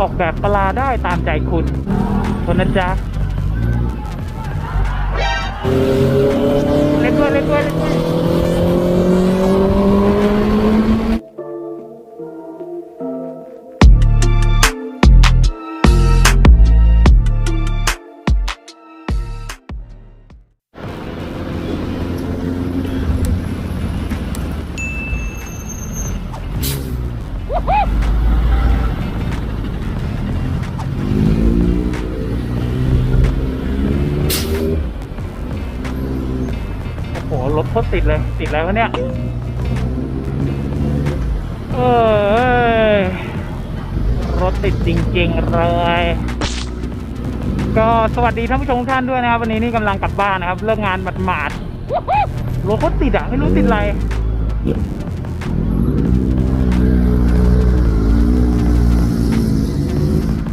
ออกแบบปลาได้ตามใจคุณคนนะจ๊ะเล่นด้วยเล่นด้วยเล่นด้วย รถโคตรติดเลย ติดแล้วเนี่ย เอยรถติดจริง ๆ เลย ก็สวัสดีท่านผู้ชมทุกท่านด้วยนะครับ วันนี้นี่กำลังกลับบ้านนะครับ เลิกงานหมาดๆรถโคตรติดอะ ไม่รู้ติดอะไร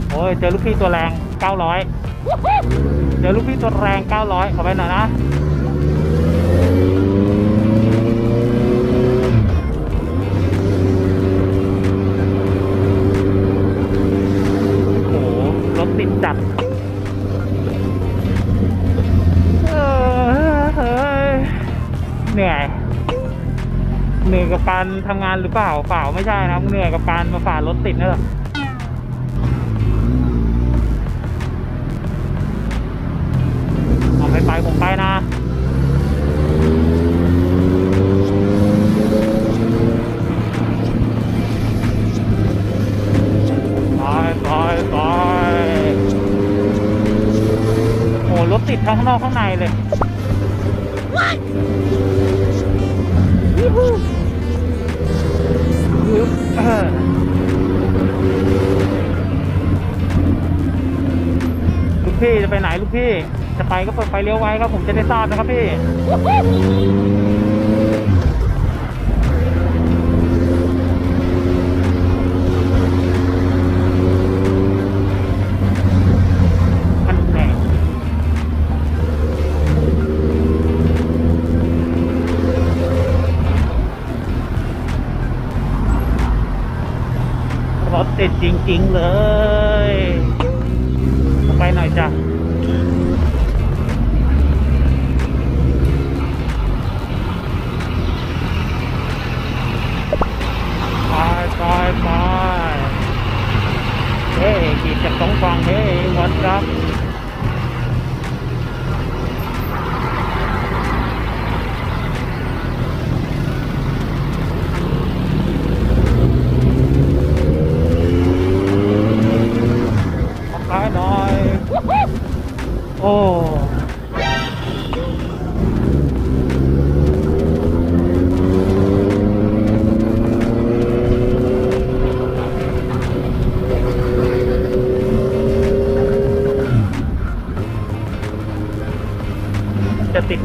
โอ้ยเจอลูกพี่ตัวแรง 900 เจอลูกพี่ตัวแรง 900 ขอไปหน่อยนะ ถติดจัดเหนื่อยเหนื่อยกับการทำงานหรือเปล่าเปล่าไม่ใช่นะเหนื่อยกับการมาฝ่ารถติดนี่แหละเอาไปไปผมไปนะ ข้างนอกข้างในเลยยูฮูยูเออลูกพี่จะไปไหนลูกพี่ จะไปก็เปิดไฟเลี้ยวไว้ครับผมจะได้ทราบนะครับพี่ รถติด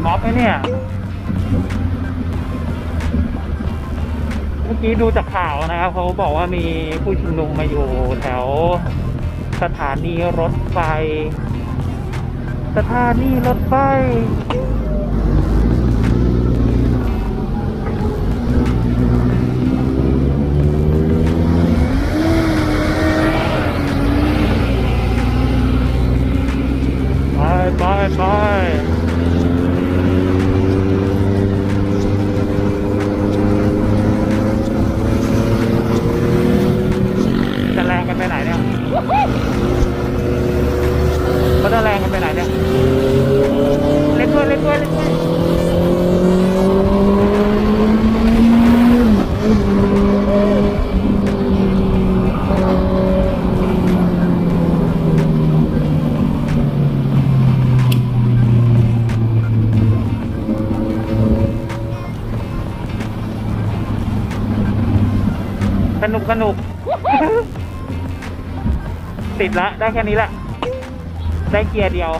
ม็อบไหมเนี่ย เมื่อกี้ดูจากข่าวนะครับเขาบอกว่ามีผู้ชุมนุมมาอยู่แถวสถานีรถไฟ สถานีรถไฟไปไปไป สนุก ติดละ ได้แค่นี้ละ ได้เกียร์เดียว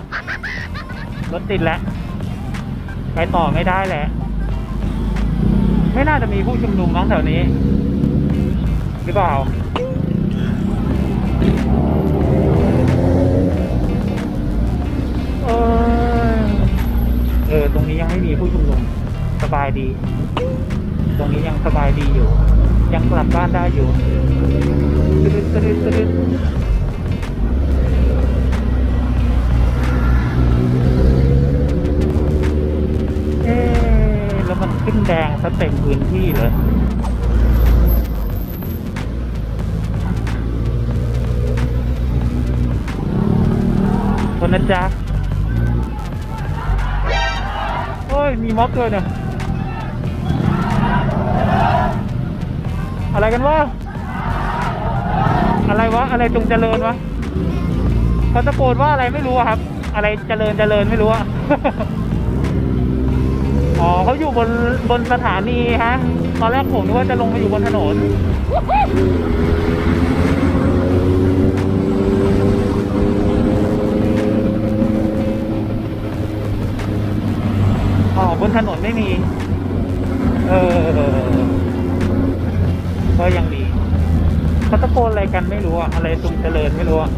รถติดแล้วไปต่อไม่ได้แหละ ไม่น่าจะมีผู้ชุมนุมมั้งแถวนี้ หรือเปล่าเออ ตรงนี้ยังไม่มีผู้ชุมนุม สบายดี ตรงนี้ยังสบายดีอยู่ ยังกลับบ้านได้อยู่ตึ๊ดตึ๊ดตึ๊ดเอ๊แล้วมันขึ้นแดงซะเต็มพื้นที่เลยคนนะจ๊ะเฮ้ย มีม็อกเลยเนี่ย อะไรกันวะ อะไรวะ อะไรจงเจริญวะเขาตะโกนว่าอะไรไม่รู้อะครับ อะไรเจริญเจริญไม่รู้อะอ๋อเขาอยู่บนบนสถานีฮะ ตอนแรกผมนึกว่าจะลงมาอยู่บนถนน อ๋อบนถนนไม่มี เออ กันไม่รู้อะอะไรตุงเจริญไม่รู้อะ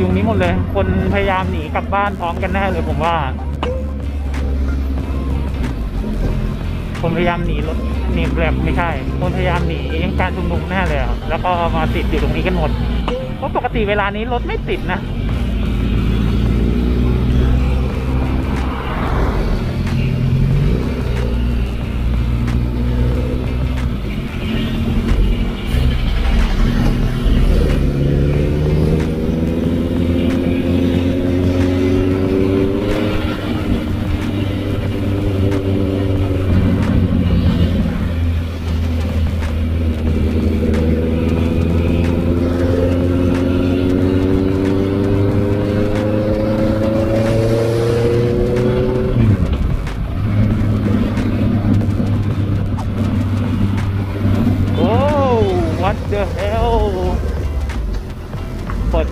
อยู่นี้หมดเลย คนพยายามหนีกลับบ้านพร้อมกันแน่เลยผมว่า คนพยายามหนีรถหนีแบบไม่ใช่ คนพยายามหนีการชุมนุมแน่เลยแล้วก็มาติดอยู่ตรงนี้กันหมดเพราะปกติเวลานี้รถไม่ติดนะ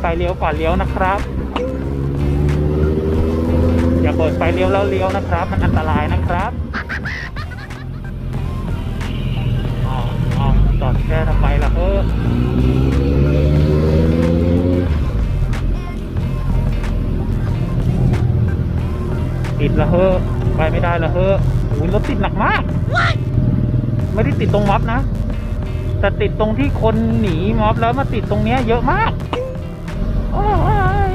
ฟเลี้ยวก่อนเลี้ยวนะครับ อย่าเปิดไฟเลี้ยวแล้วเลี้ยวนะครับ มันอันตรายนะครับอ๋อจอดแค่ทำไมล่ะเออติดละเฮอไปไม่ได้ละเฮออุ้ยรถติดหนักมาก ไม่ได้ติดตรงม็อบนะ แต่ติดตรงที่คนหนีม็อบแล้วมาติดตรงเนี้ยเยอะมาก โอ้ย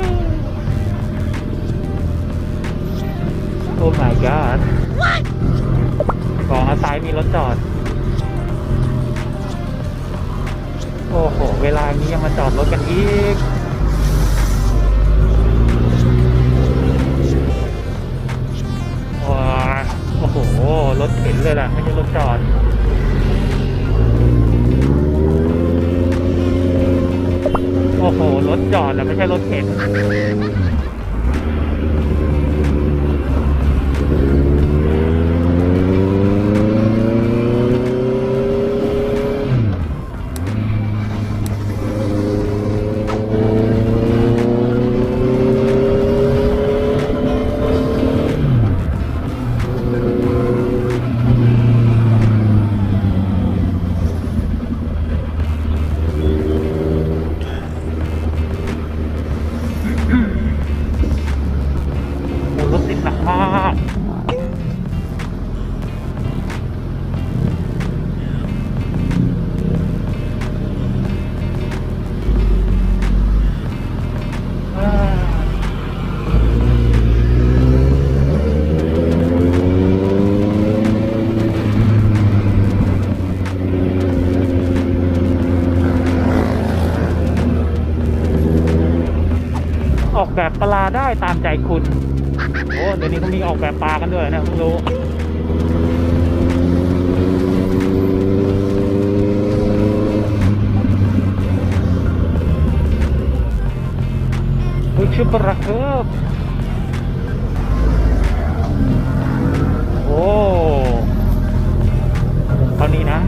โอ้ my god ของซ้ายมีรถจอด โอ้โห เวลานี้ยังมาจอดรถกันอีก แแบบปลาได้ตามใจคุณ โอ้เดี๋ยวนี้เขามีออกแบบปลากันด้วยนะเพิ่งรู้ชื่อปลาเคิบโอ้เท่านี้นะ